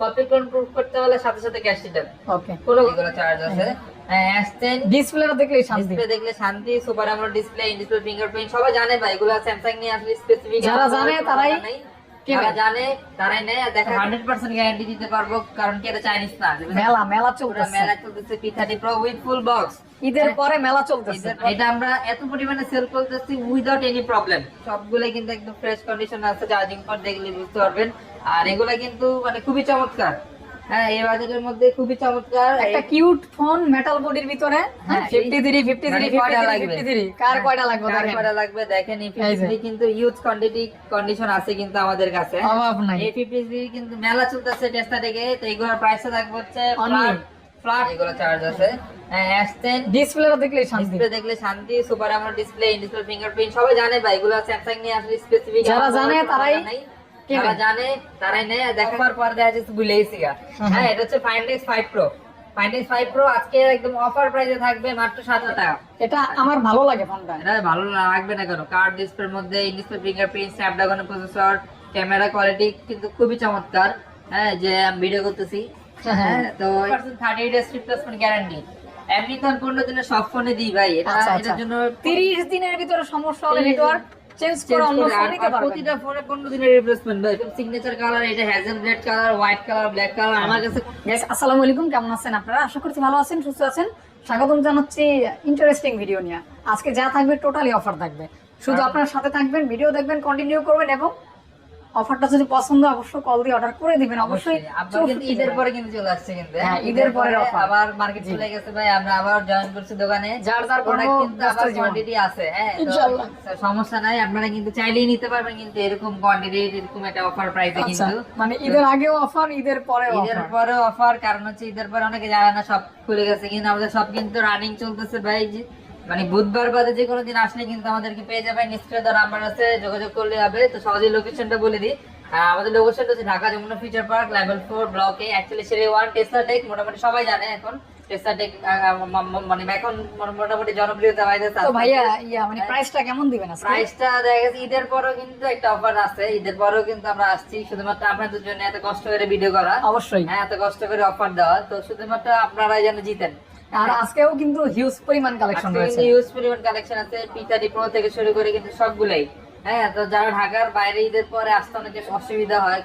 Copy proof করতে হলে সাথে সাথে ক্যাশ কোনো চার্জ আছে? হ্যাঁ। S10 ডিসপ্লেটা দেখলেই শান্তি। ডিসপ্লে দেখলে শান্তি super AMOLED display in display fingerprint সবাই জানে ভাই এগুলো স্যামসাং নিয়ে আসলে স্পেসিফিক যারা জানে তারাই যারা জানে তারাই নেয় দেখা 100% গ্যারান্টি দিতে পারব কারণ কি এটা চাইনিজ না মেলা মেলা চলতেছে। মেলা চলতেছে P30 Pro with full box ঈদের পরে মেলা চলতেছে। এটা আমরা এত পরিমাণে সেল করতেছি উইদাউট এনি প্রবলেম কিন্তু একদম ফ্রেশ কন্ডিশন আছে চার্জিং পর দেখলে বুঝতে পারবেন। আর এগুলা কিন্তু মানে খুবই চমৎকার। হ্যাঁ এই বাজেটের মধ্যে খুবই চমৎকার। একটা কিউট ফোন মেটাল বডির ভিতরে ফিফটি থ্রি ফিফটি থ্রি কয়টা লাগবে? ফিফটি থ্রি কার কয়টা লাগবে কার কয়টা লাগবে দেখেন এই এই 53 কিন্তু ইউজ কোয়ান্টিটি কন্ডিশন আছে কিন্তু আমাদের কাছে। অভাব নাই। এই 53 কিন্তু মেলা চলতেছে টেস্টা থেকে তো এগুলোর প্রাইসটা থাকবে হচ্ছে ফ্ল্যাট ফ্ল্যাট এগুলো চার্জ আছে। S10 ডিসপ্লেটা দেখলেই শান্তি। ডিসপ্লে দেখলে শান্তি super AMOLED display in display fingerprint সবাই জানে ভাই এগুলো স্যামসাং নিয়ে আসলে স্পেসিফিক যারা জানে তারাই। যারা জানে তারাই নেয় দেখার পর দেখা যাচ্ছে ভুলেই হ্যাঁ এটা হচ্ছে Find five Pro Find five Pro আজকে একদম অফার প্রাইসে থাকবে মাত্র সাত হাজার টাকা। এটা আমার ভালো লাগে ফোনটা। এটা ভালো লাগবে না কেন? কার্ড ডিসপ্লের মধ্যে in fingerprint Snapdragon processor camera quality কিন্তু খুবই চমৎকার। হ্যাঁ যে আমি ভিডিও করতেছি। হ্যাঁ। তো থার্টি রিপ্লেসমেন্ট গ্যারান্টি এমনি তো পনেরো দিনের সব ফোনে দিই ভাই। এটা আচ্ছা, আচ্ছা। এটার জন্য তিরিশ দিনের ভিতরে সমস্যা হবে 30 নেটওয়ার্ক চেঞ্জ করে অন্য ফোন প্রতিটা ফোনে পনেরো দিনের রিপ্লেসমেন্ট ভাই। সিগনেচার কালার এটা Hasselblad colour white colour black colour আমার কাছে গাইস আসসালামু আলাইকুম কেমন আছেন আপনারা? আশা করছি ভালো আছেন সুস্থ আছেন। স্বাগতম জানাচ্ছি ইন্টারেস্টিং ভিডিও নিয়ে। আজকে যা থাকবে টোটালি অফার থাকবে। শুধু আপনার সাথে থাকবেন ভিডিও দেখবেন কন্টিনিউ করবেন এবং অফারটা যদি পছন্দ অবশ্যই কল দিয়ে অর্ডার করে দিবেন। অবশ্যই ঈদের পরে কিন্তু চলে আসছে কিন্তু হ্যাঁ, ঈদের পরে আবার মার্কেট চলে গেছে ভাই আমরা আবার জয়েন করছি দোকানে। যার যার প্রোডাক্ট কিন্তু আবার কোয়ান্টিটি আছে হ্যাঁ? ইনশাআল্লাহ। সমস্যা নাই আপনারা কিন্তু চাইলেই নিতে পারবেন কিন্তু এরকম কোয়ান্টিটি এরকম একটা অফার প্রাইসে আচ্ছা কিন্তু। মানে ঈদের আগেও অফার ঈদের পরে ঈদের পরে অফার কারণ হচ্ছে ঈদের পরে অনেকে জানে না সব খুলে গেছে কিন্তু আমাদের সব কিন্তু রানিং চলতেছে ভাই মানে বুধবার বাদে যে কোনো দিন আসলে কিন্তু আমাদেরকে পেয়ে যাবেন। নিশ্চয় নাম্বার আছে যোগাযোগ করলে হবে। তো সহজেই লোকেশনটা বলে দিই। আমাদের লোকেশনটা হচ্ছে Dhaka Jamuna future park level four ব্লকে অ্যাকচুয়ালি সেরে ওয়ান টেস্টার টেক মোটামুটি সবাই জানে এখন। টেক মানে এখন মোটামুটি জনপ্রিয়তা পাইতেছে তো ভাইয়া ইয়া মানে প্রাইসটা কেমন দিবেন আজকে? প্রাইসটা দেখা গেছে ঈদের পরেও কিন্তু একটা অফার আছে। ঈদের পরেও কিন্তু আমরা আসছি শুধুমাত্র আপনাদের জন্য এত কষ্ট করে ভিডিও করা। অবশ্যই। হ্যাঁ এত কষ্ট করে অফার দেওয়া। তো শুধুমাত্র আপনারাই যেন জিতেন। আর আজকেও কিন্তু হিউজ পরিমাণ কালেকশন রয়েছে। ইউজ পরিমাণ কালেকশন আছে পিতারি প্রো থেকে শুরু করে কিন্তু সবগুলাই। হ্যাঁ তো যারা ঢাকার বাইরে ঈদের পরে আসতে অনেক অসুবিধা হয়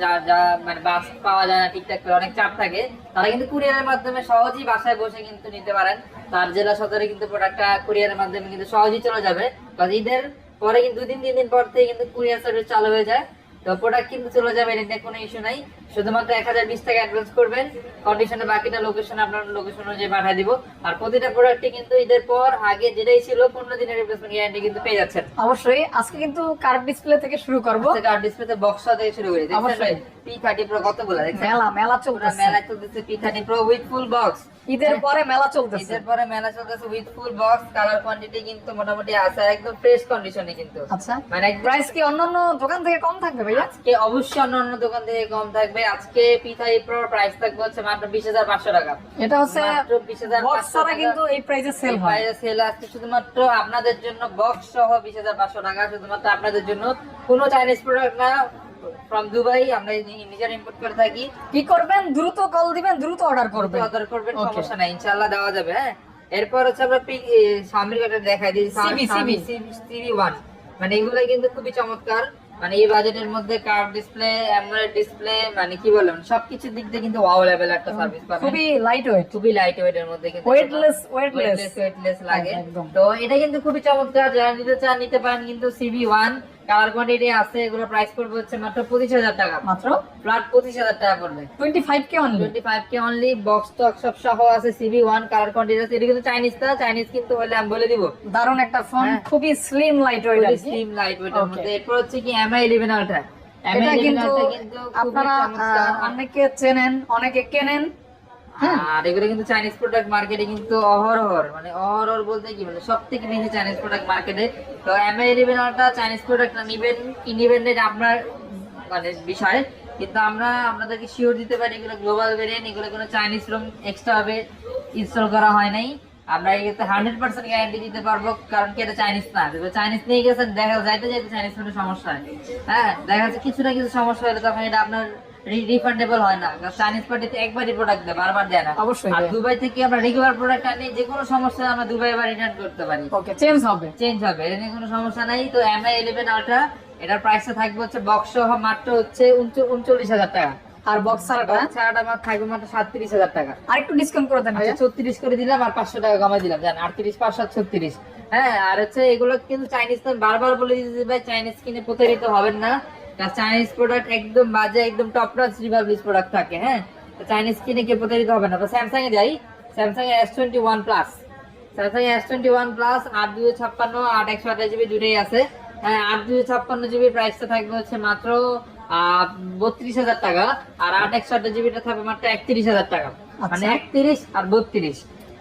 যা যা মানে বাস পাওয়া যায় না ঠিকঠাক করে অনেক চাপ থাকে তারা কিন্তু কুরিয়ারের মাধ্যমে সহজেই বাসায় বসে কিন্তু নিতে পারেন। তার জেলা সদরে কিন্তু প্রোডাক্টটা কুরিয়ারের মাধ্যমে কিন্তু সহজেই চলে যাবে। কারণ ঈদের পরে কিন্তু দুই দিন তিন দিন পর থেকে কিন্তু কুরিয়ার সার্ভিস চালু হয়ে যায়। তো প্রোডাক্ট কিন্তু চলে যাবে এটা কোনো ইস্যু নাই। শুধুমাত্র এক হাজার বিশ টাকা অ্যাডভান্স করবেন। কন্ডিশনে বাকিটা লোকেশন আপনার লোকেশন অনুযায়ী পাঠিয়ে দিব। আর প্রতিটা প্রোডাক্টে কিন্তু ঈদের পর আগে যেটাই ছিল পনেরো দিনের রিপ্লেসমেন্ট গ্যারান্টি কিন্তু পেয়ে যাচ্ছেন। অবশ্যই। আজকে কিন্তু কার্ভ ডিসপ্লে থেকে শুরু করব। কার্ড ডিসপ্লেতে বক্স থেকে শুরু করি। অবশ্যই। পি থার্টি প্রো কতগুলো? দেখছেন? মেলা মেলা পুরো চলতেছে। মেলা চলতেছে P thirty Pro with full box ঈদের পরে মেলা চলতেছে। ঈদের পরে মেলা চলতেছে with full box colour quantity কিন্তু মোটামুটি আছে। একদম ফ্রেশ কন্ডিশনে কিন্তু। আচ্ছা। মানে প্রাইস কি অন্যান্য দোকান থেকে কম থাকবে ভাইয়া? আজকে অবশ্যই অন্য অন্য দোকান থেকে কম থাকবে। আজকে পিথাই প্রো প্রাইস থাকবে হচ্ছে মাত্র বিশ হাজার পাঁচশো টাকা এটা হচ্ছে মাত্র কিন্তু এই প্রাইসে সেল হয় সেল আজকে শুধুমাত্র আপনাদের জন্য বক্স সহ বিশ হাজার পাঁচশো টাকা শুধুমাত্র আপনাদের জন্য কোনো চাইনিজ প্রোডাক্ট না ফ্রম দুবাই আমরা নিজেরা ইম্পোর্ট করে থাকি কি করবেন দ্রুত কল দিবেন দ্রুত অর্ডার করবেন অর্ডার করবেন. সমস্যা নাই ইনশাআল্লাহ দেওয়া যাবে হ্যাঁ এরপর হচ্ছে আমরা পিক সামনের কাটা দেখাই দিই CB, CB। সিবি ওয়ান মানে এগুলো কিন্তু খুবই চমৎকার মানে এই বাজেটের মধ্যে কার্ভ ডিসপ্লে অ্যামোলেড ডিসপ্লে মানে কি বললাম সবকিছুর দিক দিয়ে কিন্তু ওয়াও লেভেল একটা সার্ভিস পাবেন। খুবই লাইট ওয়েট খুবই লাইট ওয়েট এর মধ্যে কিন্তু ওয়েটলেস ওয়েটলেস ওয়েটলেস লাগে। তো এটা কিন্তু খুবই চমৎকার। যারা নিতে চান নিতে পারেন কিন্তু সিবি ওয়ান কালার কোয়ান্টিটি আছে এগুলো প্রাইস পড়বে হচ্ছে মাত্র পঁচিশ হাজার টাকা। মাত্র? ফ্ল্যাট পঁচিশ হাজার টাকা পড়বে। Twenty five K only twenty five K only box টক সব সহ আছে সিবি ওয়ান কালার কোয়ান্টিটি আছে এটা কিন্তু চাইনিজ না চাইনিজ কিন্তু হলে আমি বলে দিব। দারুণ একটা ফোন হ্যাঁ। খুবই slim light weight slim light ওয়েটের মধ্যে। এরপর হচ্ছে কি এমআই ইলেভেন আলট্রা এটা কিন্তু আপনারা অনেকে চেনেন অনেকে কেনেন। অহরহর মানে মানে এগুলো কোনো চাইনিজ রুম এক্সট্রা ভাবে ইনস্টল করা হয় নাই। আমরা হান্ড্রেড পার্সেন্ট গ্যারান্টি দিতে পারব, কারণ কি এটা চাইনিজ চাইনিজ নিয়ে গেছেন, দেখা যাইতে যাইতে চাইনিজ সমস্যা হয়। হ্যাঁ দেখা যাচ্ছে কিছু না কিছু সমস্যা হলে তখন এটা আপনার রিফান্ডেবল হয় না। চাইনিজ পার্টিতে একবারই প্রোডাক্ট দেয় বারবার দেয় না। অবশ্যই আর দুবাই থেকে আমরা রেগুলার প্রোডাক্ট আনি যে কোনো সমস্যা আমরা দুবাই আবার রিটার্ন করতে পারি। ওকে চেঞ্জ হবে। চেঞ্জ হবে এটা নিয়ে কোনো সমস্যা নাই। তো এমআই ইলেভেন আলট্রা এটার প্রাইসটা থাকবে হচ্ছে বক্স সহ মাত্র হচ্ছে উনচল্লিশ হাজার টাকা। আর বক্স ছাড়াটা? ছাড়াটা আমার থাকবে মাত্র সাতত্রিশ হাজার টাকা। আর একটু ডিসকাউন্ট করে দেন আচ্ছা ছত্রিশ করে দিলাম আর পাঁচশো টাকা কমাই দিলাম। জান আটত্রিশ পাঁচশো ছত্রিশ। হ্যাঁ আর হচ্ছে এগুলো কিন্তু চাইনিজ বারবার বলে দিতেছি ভাই চাইনিজ কিনে প্রতারিত হবেন না। চাইনিজ প্রোডাক্ট একদম বাজে একদম টপ নচ রিভার্বিস প্রোডাক্ট থাকে হ্যাঁ? চাইনিজ কিনে কেউ প্রতারিত হবে না। তো স্যামসাং এ যাই স্যামসাং এর S twenty one plus Samsung S twenty one plus আট দুশো ছাপ্পান্ন আট একশো আঠাশ জিবি দুটোই আছে। হ্যাঁ আট দুশো ছাপ্পান্ন জিবি প্রাইসটা থাকবে হচ্ছে মাত্র বত্রিশ হাজার টাকা। আর আট একশো আঠাশ জিবিটা থাকবে মাত্র একত্রিশ হাজার টাকা। মানে আচ্ছা। একত্রিশ আর বত্রিশ।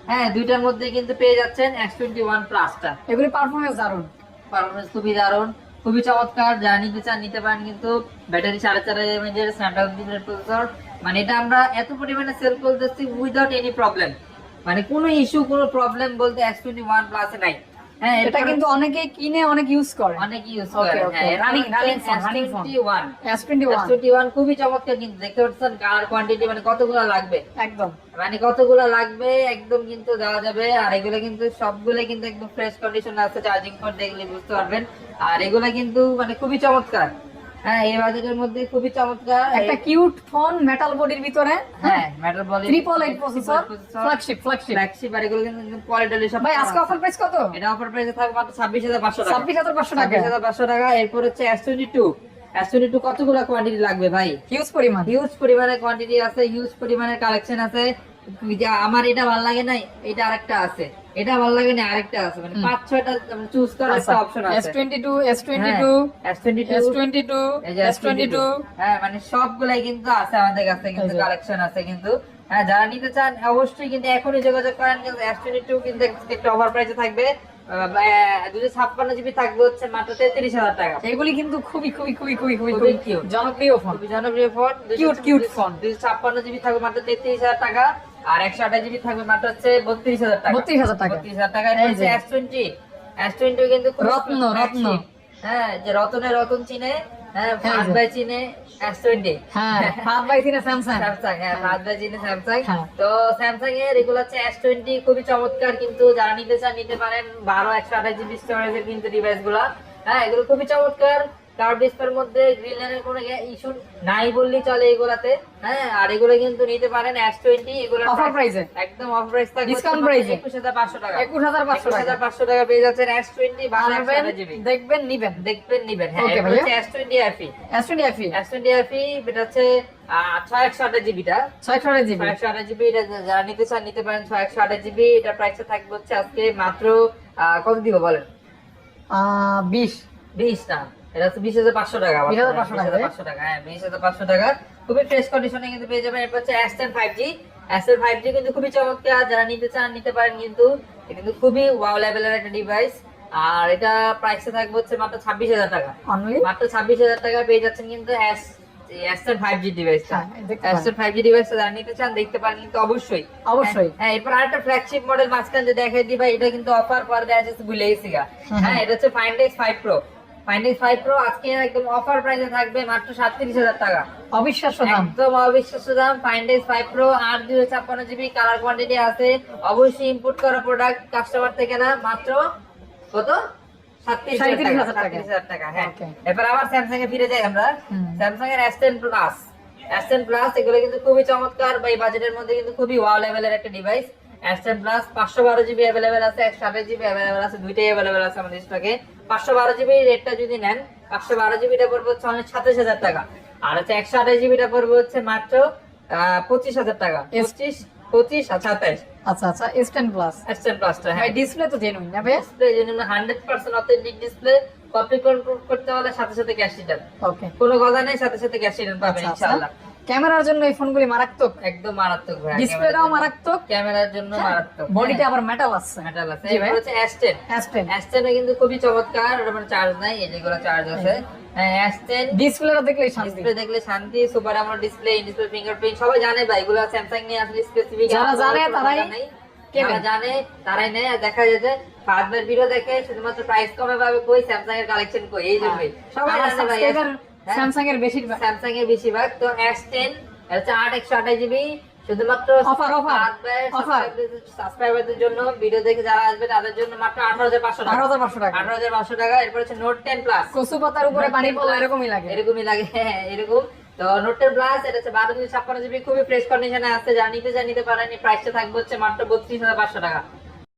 হ্যাঁ দুইটার মধ্যে কিন্তু পেয়ে যাচ্ছেন এস টোয়েন্টি ওয়ান প্লাসটা এগুলি পারফরমেন্স দারুণ পারফরমেন্স খুবই দারুণ। খুবই চমৎকার যারা নিতে চান নিতে পারেন, কিন্তু ব্যাটারি সাড়ে চার হাজার এমএচ এর স্ন্যাপড্রাগন প্রসেসর মানে এটা আমরা এত পরিমাণে সেল করতেছি উইদাউট এনি প্রবলেম মানে কোনো ইস্যু কোনো প্রবলেম বলতে এক্স টোয়েন্টি ওয়ান প্লাসে নাই। হ্যাঁ এটা কিন্তু অনেকে কিনে অনেক ইউজ করে। অনেক ইউজ করে. হ্যাঁ Running- running phone twenty one twenty one খুবই চমৎকার কিন্তু দেখতে পাচ্ছেন কালার কোয়ান্টিটি মানে কতগুলো লাগবে? একদম। মানে কতগুলো লাগবে একদম কিন্তু দেওয়া যাবে আর এগুলো কিন্তু সবগুলো কিন্তু একদম ফ্রেশ কন্ডিশন আছে চার্জিং পোর্ট দেখলে বুঝতে পারবেন। আর এগুলো কিন্তু মানে খুবই চমৎকার। হ্যাঁ এই বাজেটের মধ্যে খুবই চমৎকার। একটা কিউট ফোন মেটাল বডির ভিতরে হ্যাঁ? ম্যাটার বলে triple eight processor flagship flagship flagship আর এগুলো কিন্তু কোয়ালিটি সব ভাই আজকে অফার প্রাইস কত? এটা অফার প্রাইসে থাকবে মাত্র টাকা। এরপর হচ্ছে কতগুলো কোয়ান্টিটি লাগবে ভাই? হিউজ পরিমাণ। হিউজ পরিমাণে কোয়ান্টিটি আছে হিউজ পরিমাণে কালেকশন আছে। আমার এটা ভালো লাগে না এটা আরেকটা আছে। এটা ভালো লাগে না আরেকটা আছে মানে পাঁচ ছয়টা চুজ করার আচ্ছা, একটা অপশন আছে। Twenty two S twenty two S twenty S twenty two S twenty two হ্যাঁ মানে সবগুলাই কিন্তু আছে আমাদের কাছে কিন্তু কালেকশন আছে কিন্তু। হ্যাঁ যারা নিতে চান অবশ্যই কিন্তু এখনই যোগাযোগ করেন কিন্তু এস টোয়েন্টি টু কিন্তু একটা অফার প্রাইসে থাকবে। দুশো ছাপ্পান্ন জিবি থাকবে হচ্ছে মাত্র তেত্রিশ হাজার টাকা। এগুলি কিন্তু খুবই খুবই খুবই খুবই খুবই জনপ্রিয় ফোন জনপ্রিয় ফোন Cute, cute phone। দুশো ছাপ্পান্ন জিবি থাকবে মাত্র তেত্রিশ হাজার টাকা। আর একশো আঠাশ জিবি থাকবে মাত্র হচ্ছে বত্রিশ হাজার টাকা। বত্রিশ হাজার টাকা। বত্রিশ হাজার টাকা। এই যে। এস টোয়েন্টি এস টোয়েন্টি কিন্তু রত্ন, রত্ন। হ্যাঁ যে রতনে রতন চিনে হ্যাঁ ফার্স্ট বাই চিনে এস টোয়েন্টি হ্যাঁ first buy three Samsung Samsung হ্যাঁ ফার্স্ট বাই চিনে স্যামসাং হ্যাঁ। তো স্যামসাং এর এগুলো হচ্ছে এস টোয়েন্টি খুবই চমৎকার কিন্তু যারা নিতে চান নিতে পারেন। বারো একশো আঠাশ জিবি স্টোরেজের কিন্তু ডিভাইসগুলা। হ্যাঁ এগুলো খুবই চমৎকার। ডিসপ্লের মধ্যে গ্রিন লাইনের কোনো ইস্যু নাই বললেই চলে এগুলাতে। হ্যাঁ আর এগুলো কিন্তু নিতে পারেন এস টোয়েন্টি এগুলো অফার প্রাইসে একদম অফ প্রাইস থাকবে। Price এ। একুশ হাজার পাঁচশো টাকা। একুশ হাজার পাঁচশো টাকা। পাঁচশো টাকা পেয়ে যাচ্ছেন এস টোয়েন্টি একশো দেখবেন নিবেন। দেখবেন নিবেন। হ্যাঁ S twenty FE S twenty FE S twenty FE এটা হচ্ছে ছয় একশো আঠাশ জিবিটা আঠাশ জিবি আঠাশ জিবি এটা যারা নিতে চান নিতে পারেন ছয়শো আঠাশ জিবি এটা প্রাইসটা থাকবে হচ্ছে আজকে মাত্র কত দিব বলেন? বিশ। বিশ না। এটা হচ্ছে বিশ হাজার পাঁচশো টাকা 20,500 টাকা, তাই? পাঁচশো টাকা হ্যাঁ বিশ হাজার পাঁচশো টাকা। খুবই ফ্রেশ কন্ডিশনে কিন্তু পেয়ে যাবেন। এরপর হচ্ছে ফাইভ জি ফাইভ জি কিন্তু খুবই চমৎকার। যারা নিতে চান নিতে পারেন কিন্তু। এটা কিন্তু খুবই ওয়াও লেভেলের একটা ডিভাইস আর এটা প্রাইসটা থাকবে হচ্ছে মাত্র ছাব্বিশ হাজার টাকা। মাত্র ছাব্বিশ হাজার টাকা পেয়ে যাচ্ছেন কিন্তু ফাইভ ডিভাইসটা হ্যাঁ। ফাইভ ডিভাইসটা যারা নিতে চান দেখতে পারেন কিন্তু অবশ্যই। অবশ্যই। হ্যাঁ এরপর আরেকটা ফ্ল্যাগশিপ মডেল মাঝখান দেখাই দিই ভাই। এটা কিন্তু অফার পর দেওয়া যাচ্ছে ভুলে গেছি গা। হ্যাঁ এটা হচ্ছে Find X five Pro X five Pro আজকে একদম অফার প্রাইসে থাকবে মাত্র সাতত্রিশ হাজার টাকা। অবিশ্বাস্য দাম। একদম অবিশ্বাস্য দাম। ফাইন্ড ফাইভ প্রো আট দুই ছাপ্পান্ন জিবি কালার কোয়ান্টিটি আছে। অবশ্যই ইম্পোর্ট করা প্রোডাক্ট কাস্টমার থেকে না মাত্র কত? সাতত্রিশ হাজার টাকা। হ্যাঁ. এবার আবার স্যামসাং এ ফিরে যাই আমরা। স্যামসাং এর S ten plus S ten plus এগুলো কিন্তু খুবই চমৎকার বা এই বাজেটের মধ্যে কিন্তু খুবই ওয়াও লেভেলের একটা ডিভাইস এস প্লাস পাঁচশো বারো জিবি অ্যাভেলেবেল আছে একশো আঠাশ জিবি অ্যাভেলেবেল আছে দুইটাই অ্যাভেলেবেল আছে আমাদের স্টকে পাঁচশো বারো জিবি রেটটা যদি নেন পাঁচশো বারো জিবিটা পড়বে হচ্ছে অনেক সাতাশ হাজার টাকা। আর হচ্ছে একশো আঠাশ জিবিটা পড়বে হচ্ছে মাত্র পঁচিশ হাজার টাকা. পঁচিশ পঁচিশ আর সাতাইশ আচ্ছা আচ্ছা S ten plus S ten প্লাসটা হ্যাঁ ডিসপ্লে তো জেনুইন না ভাই? ডিসপ্লে জন্য hundred percent authentic display copy control করতে হলে সাথে সাথে ক্যাশ রিটার্ন ওকে কোনো কথা নেই সাথে সাথে ক্যাশ রিটার্ন পাবেন আচ্ছা আচ্ছা। ইনশাআল্লাহ। ক্যামেরার জন্য এই ফোনগুলি মারাত্মক। একদম মারাত্মক ভাই ডিসপ্লেটাও মারাত্মক। ক্যামেরার জন্য মারাত্মক। বডিতে আবার মেটাল আছে। মেটাল আছে। এরপর হচ্ছে S10 এস টেন S10 এ কিন্তু খুবই চমৎকার ওটা মানে চার্জ নাই এই যেগুলো চার্জ আছে। হ্যাঁ। S10 ডিসপ্লেটা দেখলেই শান্তি। ডিসপ্লে দেখলে শান্তি super AMOLED display in display fingerprint সবাই জানে ভাই এগুলো স্যামসাং নিয়ে আসলে স্পেসিফিক যারা জানে তারাই। যারা জানে তারাই নেয়। আর দেখা যায় যে ফাহাদের ভিডিও দেখে শুধুমাত্র প্রাইস কমে পাবে কই স্যামসাং এর কালেকশন কই এই জন্যই। হ্যাঁ। সবাই জানে ভাই, হ্যাঁ। স্যামসাং এর বেশিরভাগ। স্যামসাং এর বেশিরভাগ। তো এস টেন হচ্ছে আট একশো আঠাশ জিবি শুধুমাত্র offer, offer। সাবস্ক্রাইবারদের জন্য ভিডিও দেখে যারা আসবে তাদের জন্য মাত্র আঠারো হাজার পাঁচশো টাকা। আঠারো হাজার পাঁচশো টাকা। আঠারো হাজার পাঁচশো টাকা। এরপর হচ্ছে নোট টেন প্লাস কচু পাতার উপরে পানি পড়লে এরকমই লাগে। এরকমই লাগে হ্যাঁ, এরকম। তো নোট প্লাস এটা হচ্ছে ছাপ্পান্ন জিবি খুবই ফ্রেশ কন্ডিশনে আছে। যা নিতে যা নিতে পারেনি। প্রাইসটা থাকবে হচ্ছে মাত্র বত্রিশ হাজার পাঁচশো টাকা।